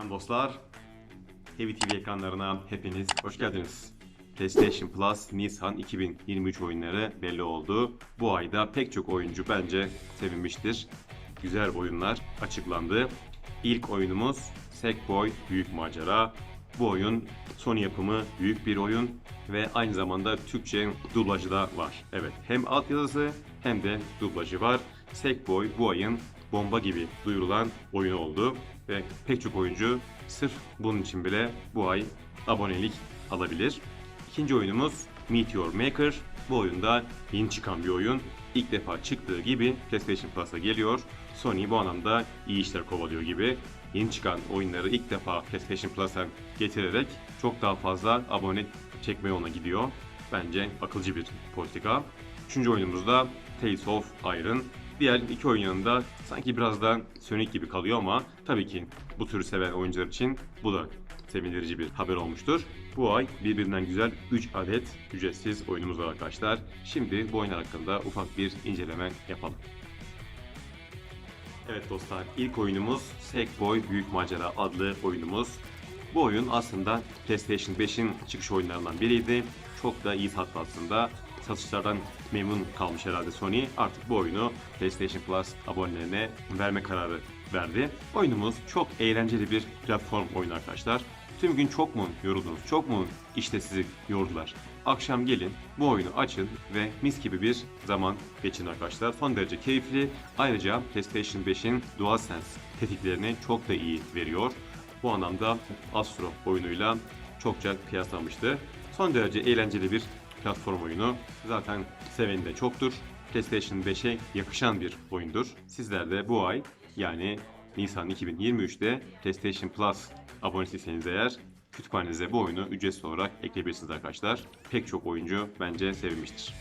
Selam dostlar. Heavy TV ekranlarına hepiniz hoş geldiniz. PlayStation Plus Nisan 2023 oyunları belli oldu. Bu ayda pek çok oyuncu bence sevinmiştir. Güzel oyunlar açıklandı. İlk oyunumuz Sackboy Büyük Macera. Bu oyun Sony yapımı büyük bir oyun ve aynı zamanda Türkçe dublajı da var. Evet hem altyazısı hem de dublajı var. Sackboy bu ayın bomba gibi duyurulan oyun oldu ve pek çok oyuncu sırf bunun için bile bu ay abonelik alabilir. İkinci oyunumuz Meteor Maker. Bu oyunda yeni çıkan bir oyun. İlk defa çıktığı gibi PlayStation Plus'a geliyor. Sony bu anlamda iyi işler kovalıyor gibi. Yeni çıkan oyunları ilk defa PlayStation Plus'a getirerek çok daha fazla abone çekme yoluna gidiyor. Bence akılcı bir politika. Üçüncü oyunumuzda Tales of Iron. Diğer iki oyun yanında sanki biraz da Sonic gibi kalıyor ama tabii ki bu türü seven oyuncular için bu da sevindirici bir haber olmuştur. Bu ay birbirinden güzel 3 adet ücretsiz oyunumuz var arkadaşlar. Şimdi bu oyunlar hakkında ufak bir inceleme yapalım. Evet dostlar, ilk oyunumuz Sackboy Büyük Macera adlı oyunumuz. Bu oyun aslında PlayStation 5'in çıkış oyunlarından biriydi. Çok da iyi sattı aslında. Satışlardan memnun kalmış herhalde Sony. Artık bu oyunu PlayStation Plus abonelerine verme kararı verdi. Oyunumuz çok eğlenceli bir platform oyunu arkadaşlar. Tüm gün çok mu yoruldunuz? Çok mu işte sizi yordular? Akşam gelin, bu oyunu açın ve mis gibi bir zaman geçin arkadaşlar. Son derece keyifli. Ayrıca PlayStation 5'in DualSense tetiklerini çok da iyi veriyor. Bu anlamda Astro oyunuyla çokça kıyaslanmıştı. Son derece eğlenceli bir platform oyunu. Zaten seveni de çoktur. PlayStation 5'e yakışan bir oyundur. Sizler de bu ay yani Nisan 2023'te PlayStation Plus abonesiyseniz eğer kütüphanenize bu oyunu ücretsiz olarak ekleyebilirsiniz arkadaşlar. Pek çok oyuncu bence sevmiştir.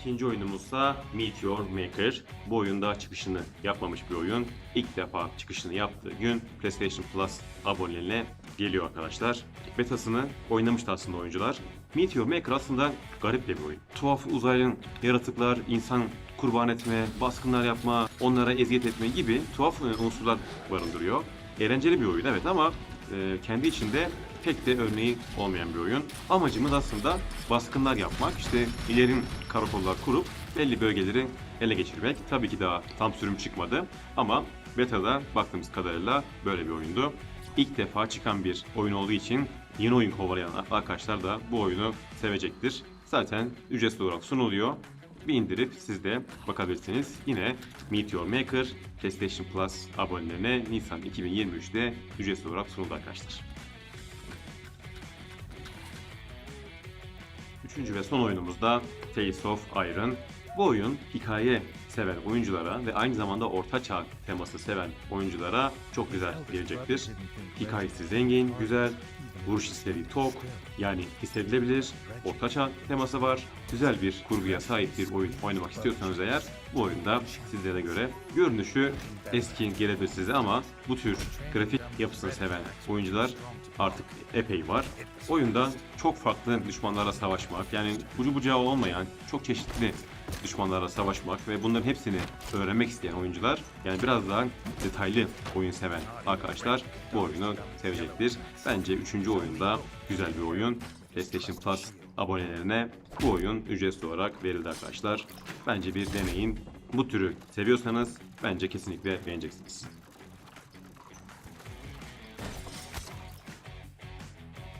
İkinci oyunumuzsa Meteor Maker. Bu oyunda çıkışını yapmamış bir oyun. İlk defa çıkışını yaptığı gün PlayStation Plus abonelerine geliyor arkadaşlar. Betasını oynamıştı aslında oyuncular. Meteor Maker aslında garip bir oyun. Tuhaf uzaylı yaratıklar, insan kurban etme, baskınlar yapma, onlara eziyet etme gibi tuhaf unsurlar barındırıyor. Eğlenceli bir oyun evet ama e, kendi içinde pek de örneği olmayan bir oyun. Amacımız aslında baskınlar yapmak, işte ilerin karakollar kurup belli bölgeleri ele geçirmek. Tabii ki daha tam sürüm çıkmadı ama beta'da baktığımız kadarıyla böyle bir oyundu. İlk defa çıkan bir oyun olduğu için yeni oyun kovalayan arkadaşlar da bu oyunu sevecektir. Zaten ücretsiz olarak sunuluyor. Bir indirip siz de bakabilirsiniz. Yine Meteor Maker PlayStation Plus abonelerine Nisan 2023'te ücretsiz olarak sunuldu arkadaşlar. Üçüncü ve son oyunumuzda Tales of Iron. Bu oyun hikaye seven oyunculara ve aynı zamanda orta çağ teması seven oyunculara çok güzel gelecektir. Hikayesi zengin, güzel, vuruş hisleri tok, yani hissedilebilir, orta çağ teması var. Güzel bir kurguya sahip bir oyun oynamak istiyorsanız eğer bu oyunda sizlere göre görünüşü eski gelebilir size ama bu tür grafik yapısını seven oyuncular artık epey var. Oyunda çok farklı düşmanlarla savaşmak, yani ucu bucağı olmayan çok çeşitli düşmanlarla savaşmak ve bunların hepsini öğrenmek isteyen oyuncular, yani biraz daha detaylı oyun seven arkadaşlar bu oyunu sevecektir. Bence üçüncü oyunda güzel bir oyun. PlayStation Plus abonelerine bu oyun ücretsiz olarak verildi arkadaşlar. Bence bir deneyin. Bu türü seviyorsanız bence kesinlikle beğeneceksiniz.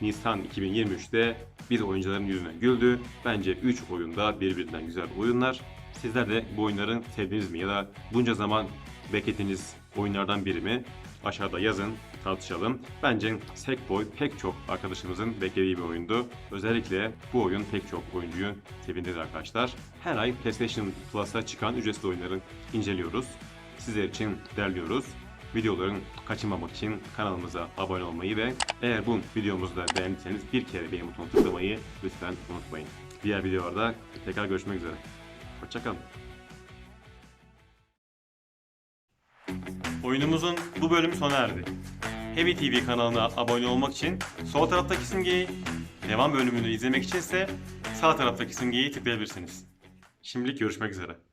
Nisan 2023'te biz oyuncuların yüzüne güldü. Bence 3 oyunda birbirinden güzel oyunlar. Sizler de bu oyunların sevdiniz mi ya da bunca zaman beklediğiniz oyunlardan biri mi? Aşağıda yazın, tartışalım. Bence Sackboy pek çok arkadaşımızın beklediği bir oyundu. Özellikle bu oyun pek çok oyuncuyu sevindirdi arkadaşlar. Her ay PlayStation Plus'a çıkan ücretsiz oyunları inceliyoruz. Sizler için derliyoruz videoların kaçırmamak için kanalımıza abone olmayı ve eğer bu videomuzu da beğendiyseniz bir kere beğen butonuna tıklamayı lütfen unutmayın. Diğer videolarda tekrar görüşmek üzere. Hoşçakalın. Oyunumuzun bu bölümü sona erdi. Heavy TV kanalına abone olmak için sol taraftaki simgeyi, devam bölümünü izlemek için ise sağ taraftaki simgeyi tıklayabilirsiniz. Şimdilik görüşmek üzere.